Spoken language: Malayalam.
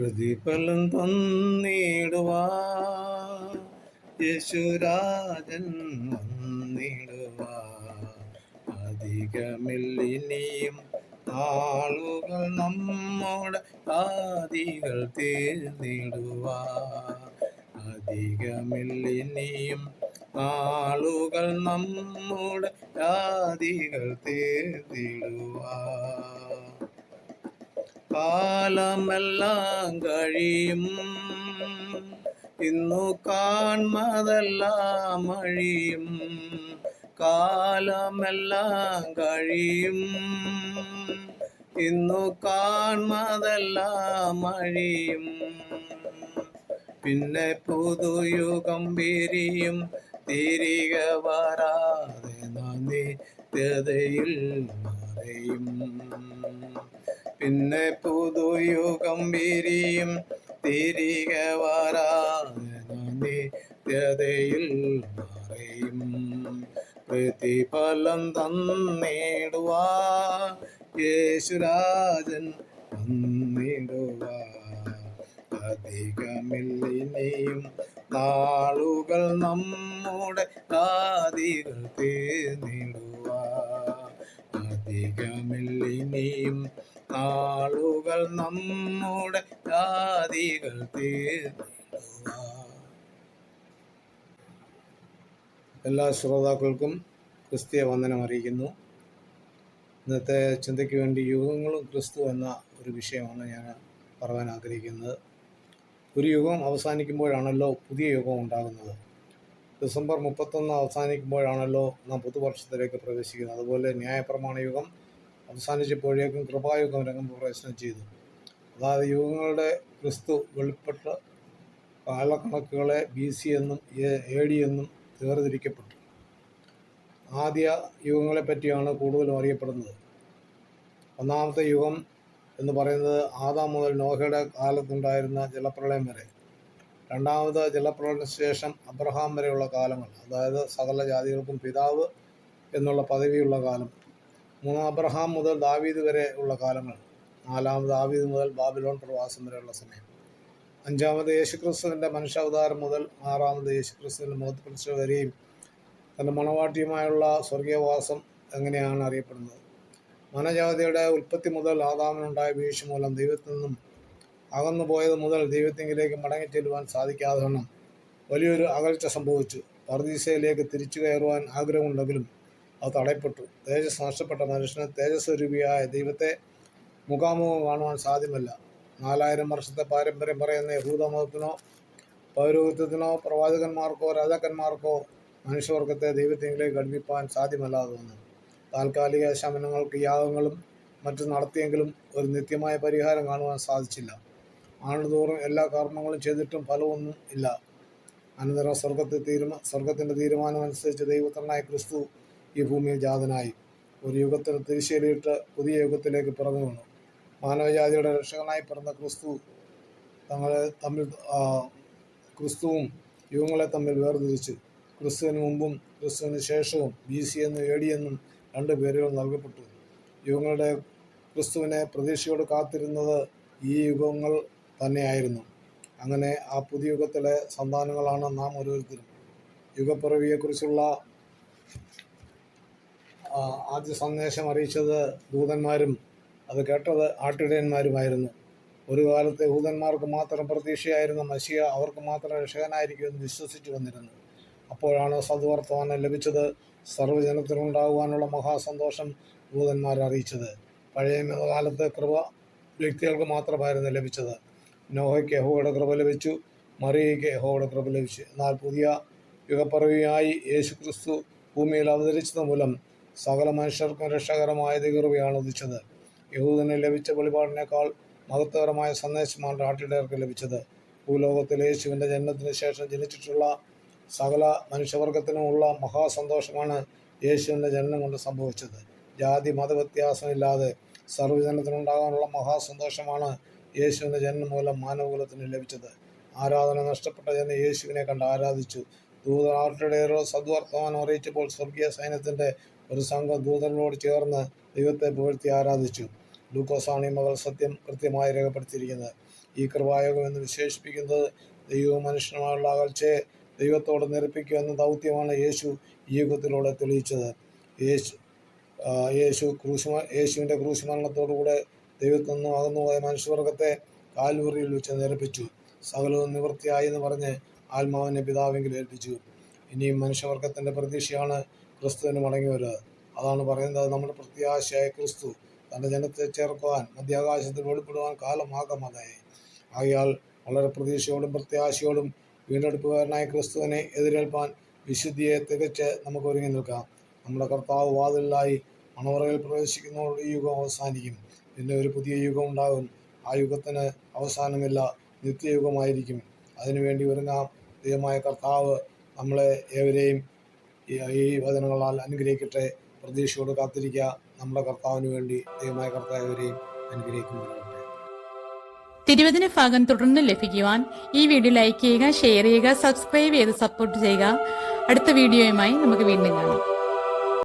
പ്രതിഫലം തന്നിടുവാ. യേശുരാജൻ വന്നിടുവാ അധികമില്ലിനിയും ആളുകൾ നമ്മുടെ ആദികൾ തീർന്നിടുവാ. അധികമില്ലിനിയും ആളുകൾ നമ്മുടെ ആദികൾ തീർന്നിടുവാ. കാലമെല്ലാം കഴിയും. ഇന്നു കാൺമതെല്ലാം അഴിയും. കാലമെല്ലാം കഴിയും. ഇന്നു കാൺമതെല്ലാം അഴിയും. പിന്നെ പുതുയുഗം വിരിയും തിരികെ വരാതെ നന്ദി നിത്യതയിൽ മറയും. പിന്നെ പുതുയുഗം വിരിയും തിരികെ വരാതയിൽ മറയും പ്രതിഫലം തന്നിടുവാ യേശുരാജൻ വന്നിടുവാ അധികമില്ലിനെയും നാളുകൾ നമ്മുടെ കാതികൾ തീർന്നിടുവാ അധികമില്ലിനിയും നാളുകൾ നമ്മുടെ ജാതികൾ എല്ലാ ശ്രോതാക്കൾക്കും ക്രിസ്തീയ വന്ദനം അറിയിക്കുന്നു. ഇന്നത്തെ ചിന്തയ്ക്ക് വേണ്ടി യുഗങ്ങളും ക്രിസ്തു എന്ന ഒരു വിഷയമാണ് ഞാൻ പറയാൻ ആഗ്രഹിക്കുന്നത്. ഒരു യുഗം അവസാനിക്കുമ്പോഴാണല്ലോ പുതിയ യുഗം ഉണ്ടാകുന്നത്. ഡിസംബർ മുപ്പത്തൊന്ന് അവസാനിക്കുമ്പോഴാണല്ലോ നാം പുതുവർഷത്തിലേക്ക് പ്രവേശിക്കുന്നത്. അതുപോലെ ന്യായപ്രമാണ യുഗം അവസാനിച്ചപ്പോഴേക്കും കൃപായുഗം രംഗം പ്രവേശനം ചെയ്തു. അതായത് യുഗങ്ങളുടെ ക്രിസ്തു വെളിപ്പെട്ട കാലക്കണക്കുകളെ ബി സി എന്നും എ ഡി എന്നും വേർതിരിക്കപ്പെട്ടു. ആദ്യ യുഗങ്ങളെ പറ്റിയാണ് കൂടുതലും അറിയപ്പെടുന്നത്. ഒന്നാമത്തെ യുഗം എന്ന് പറയുന്നത് ആദാം മുതൽ നോഹയുടെ കാലത്തുണ്ടായിരുന്ന ജലപ്രളയം വരെ. രണ്ടാമത് ജലപ്രളയത്തിന് ശേഷം അബ്രഹാം വരെയുള്ള കാലങ്ങൾ അതായത് സകല ജാതികൾക്കും പിതാവ് എന്നുള്ള പദവിയുള്ള കാലം. മൂന്നാം അബ്രഹാം മുതൽ ദാവീദ് വരെ ഉള്ള കാലങ്ങൾ. നാലാമത് ദാവീദ് മുതൽ ബാബിലോൺ പ്രവാസം വരെയുള്ള സമയം. അഞ്ചാമത് യേശുക്രിസ്തുവിന്റെ മനുഷ്യാവതാരം മുതൽ ആറാമത് യേശുക്രിസ്തുവിന്റെ മുഖത്ത് വരെയും തന്റെ മണവാട്ടിയുമായുള്ള സ്വർഗീയവാസം എങ്ങനെയാണ് അറിയപ്പെടുന്നത്? മനജാതിയുടെ ഉൽപ്പത്തി മുതൽ ആദാമിനുണ്ടായ വീഴ്ച മൂലം ദൈവത്തിൽ നിന്നും അകന്നു പോയത് മുതൽ ദൈവത്തിങ്കിലേക്ക് മടങ്ങിച്ചെല്ലുവാൻ സാധിക്കാതെ വലിയൊരു അകൽച്ച സംഭവിച്ചു. പർദീസയിലേക്ക് തിരിച്ചു കയറുവാൻ ആഗ്രഹമുണ്ടെങ്കിലും അത് തടയപ്പെട്ടു. തേജസ് നഷ്ടപ്പെട്ട മനുഷ്യന് തേജസ്വരൂപിയായ ദൈവത്തെ മുഖാമുഖം കാണുവാൻ സാധ്യമല്ല. നാലായിരം വർഷത്തെ പാരമ്പര്യം പറയുന്ന യഹൂദമതത്തിനോ പൗരോഹിത്വത്തിനോ പ്രവാചകന്മാർക്കോ രാജാക്കന്മാർക്കോ മനുഷ്യവർഗത്തെ ദൈവത്തിലേക്ക് ഘടിപ്പിക്കാൻ സാധ്യമല്ലാതെ വന്നു. താൽക്കാലിക ശമനങ്ങൾക്ക് യാഗങ്ങളും മറ്റും നടത്തിയെങ്കിലും ഒരു നിത്യമായ പരിഹാരം കാണുവാൻ സാധിച്ചില്ല. ആണ്ടുതോറും എല്ലാ കർമ്മങ്ങളും ചെയ്തിട്ടും ഫലമൊന്നും ഇല്ല. അനന്തരം സ്വർഗത്തിൽ തീരുമാ സ്വർഗത്തിന്റെ തീരുമാനമനുസരിച്ച് ദൈവത്തനായ ക്രിസ്തു ഈ ഭൂമിയിൽ ജാതനായി. ഒരു യുഗത്തിന് തിരിശേലിയിട്ട് പുതിയ യുഗത്തിലേക്ക് പിറന്നു വീണു മാനവജാതിയുടെ രക്ഷകനായി പിറന്ന ക്രിസ്തു തങ്ങളെ തമ്മിൽ ക്രിസ്തുവും യുഗങ്ങളെ തമ്മിൽ വേർതിരിച്ചു ക്രിസ്തുവിന് മുമ്പും ക്രിസ്തുവിന് ശേഷവും ബി സി എന്നും എ ഡി എന്നും രണ്ട് പേരുകൾ നൽകപ്പെട്ടു. യുഗങ്ങളുടെ ക്രിസ്തുവിനെ പ്രതീക്ഷയോട് കാത്തിരുന്നത് ഈ യുഗങ്ങൾ തന്നെയായിരുന്നു. അങ്ങനെ ആ പുതിയ യുഗത്തിലെ സന്താനങ്ങളാണ് നാം ഓരോരുത്തരും. യുഗപ്പിറവിയെക്കുറിച്ചുള്ള ആദ്യ സന്ദേശം അറിയിച്ചത് ദൂതന്മാരും അത് കേട്ടത് ആട്ടിടയന്മാരുമായിരുന്നു. ഒരു കാലത്തെ യഹൂദന്മാർക്ക് മാത്രം പ്രതീക്ഷയായിരുന്ന മഷിയ അവർക്ക് മാത്രം രക്ഷകനായിരിക്കുമെന്ന് വിശ്വസിച്ചു വന്നിരുന്നു. അപ്പോഴാണ് സദ്വർത്തമാനം ലഭിച്ചത്. സർവജനത്തിനുണ്ടാകുവാനുള്ള മഹാസന്തോഷം ദൂതന്മാർ അറിയിച്ചത്. പഴയ കാലത്ത് കൃപ വ്യക്തികൾക്ക് മാത്രമായിരുന്നു ലഭിച്ചത്. നോഹയ്ക്ക് യഹോയുടെ കൃപ ലഭിച്ചു മറിയയ്ക്ക് യഹോയുടെ കൃപ ലഭിച്ചു. എന്നാൽ പുതിയ യുഗപ്പിറവിയായി യേശു ക്രിസ്തു ഭൂമിയിൽ അവതരിച്ചത് മൂലം സകല മനുഷ്യർക്കും രക്ഷകരമായ ദൈവകൃപയാണ് ഉദിച്ചത്. യഹൂദന് ലഭിച്ച വെളിപാടിനേക്കാൾ മഹത്വകരമായ സന്ദേശമാണ് ആട്ടിടയർക്ക് ലഭിച്ചത്. ഭൂലോകത്തിൽ യേശുവിന്റെ ജന്മത്തിന് ശേഷം ജനിച്ചിട്ടുള്ള സകല മനുഷ്യവർഗത്തിനുമുള്ള മഹാസന്തോഷമാണ് യേശുവിന്റെ ജനനം കൊണ്ട് സംഭവിച്ചത്. ജാതി മതവ്യത്യാസമില്ലാതെ സർവജനത്തിനുണ്ടാകാനുള്ള മഹാസന്തോഷമാണ് യേശുവിന്റെ ജനനം മൂലം മാനവകുലത്തിന് ലഭിച്ചത്. ആരാധന നഷ്ടപ്പെട്ട ജനം യേശുവിനെ കണ്ട് ആരാധിച്ചു. ദൂതനാട്ടിടയരോ സദ്വർത്തമാനം അറിയിച്ചപ്പോൾ സ്വർഗീയ സൈന്യത്തിന്റെ ഒരു സംഘം ദൂതനോട് ചേർന്ന് ദൈവത്തെ പുകഴ്ത്തി ആരാധിച്ചു. ലൂക്കോസാണ് ഈ മകൾ സത്യം കൃത്യമായി രേഖപ്പെടുത്തിയിരിക്കുന്നത്. ഈ കൃപായോഗം എന്ന് വിശേഷിപ്പിക്കുന്നത് ദൈവവും മനുഷ്യനുമായുള്ള അകൽച്ചയെ ദൈവത്തോട് നിരപ്പിക്കുക എന്ന ദൗത്യമാണ് യേശു ഈ യുഗത്തിലൂടെ തെളിയിച്ചത്. യേശു യേശു ക്രൂശ് യേശുവിന്റെ ക്രൂശുമരണത്തോടുകൂടെ ദൈവത്തിൽ നിന്നും അകന്നുപോയ മനുഷ്യവർഗത്തെ കാൽവറിയിൽ വെച്ച് നിരപ്പിച്ചു. സകലവും നിവൃത്തിയായി എന്ന് പറഞ്ഞ് ആത്മാവിനെ പിതാവെങ്കിൽ ഏൽപ്പിച്ചു. ഇനിയും മനുഷ്യവർഗത്തിന്റെ പ്രതീക്ഷയാണ് ക്രിസ്തുവിന് മടങ്ങി വരിക അതാണ് പറയുന്നത് നമ്മുടെ പ്രത്യാശയായ ക്രിസ്തു തന്റെ ജനത്തെ ചേർക്കുവാൻ മധ്യാകാശത്തിൽ വെളിപ്പെടുവാൻ കാലമാകമതായി. ആകയാൽ വളരെ പ്രതീക്ഷയോടും പ്രത്യാശയോടും വീണ്ടെടുപ്പുകാരനായ ക്രിസ്തുവിനെ എതിരേൽപ്പാൻ വിശുദ്ധിയെ തികച്ച് നമുക്ക് ഒരുങ്ങി നിൽക്കാം. നമ്മുടെ കർത്താവ് വാതിലായി മണവറയിൽ പ്രവേശിക്കുന്നതോടെ ഈ യുഗം അവസാനിക്കും. പിന്നെ ഒരു പുതിയ യുഗം ഉണ്ടാകും. ആ യുഗത്തിന് അവസാനമില്ല. നിത്യയുഗമായിരിക്കും. അതിനുവേണ്ടി ഒരുങ്ങാം. ദൈവമായ കർത്താവ് നമ്മളെ ഏവരെയും ഈ- വചനങ്ങളാൽ അനുഗ്രഹിക്കട്ടെ. പ്രതീക്ഷയോട് കാത്തിരിക്കുക. നമ്മുടെ കർത്താവിന് വേണ്ടി ദൈവമായ കർത്താവരെയും അനുഗ്രഹിക്കുന്നു തിരുവചന ഭാഗം തുടർന്ന് ലഭിക്കുവാൻ ഈ വീഡിയോ ലൈക്ക് ചെയ്യുക ഷെയർ ചെയ്യുക സബ്സ്ക്രൈബ് ചെയ്ത് സപ്പോർട്ട് ചെയ്യുക. അടുത്ത വീഡിയോയുമായി നമുക്ക് വീണ്ടും കാണാം.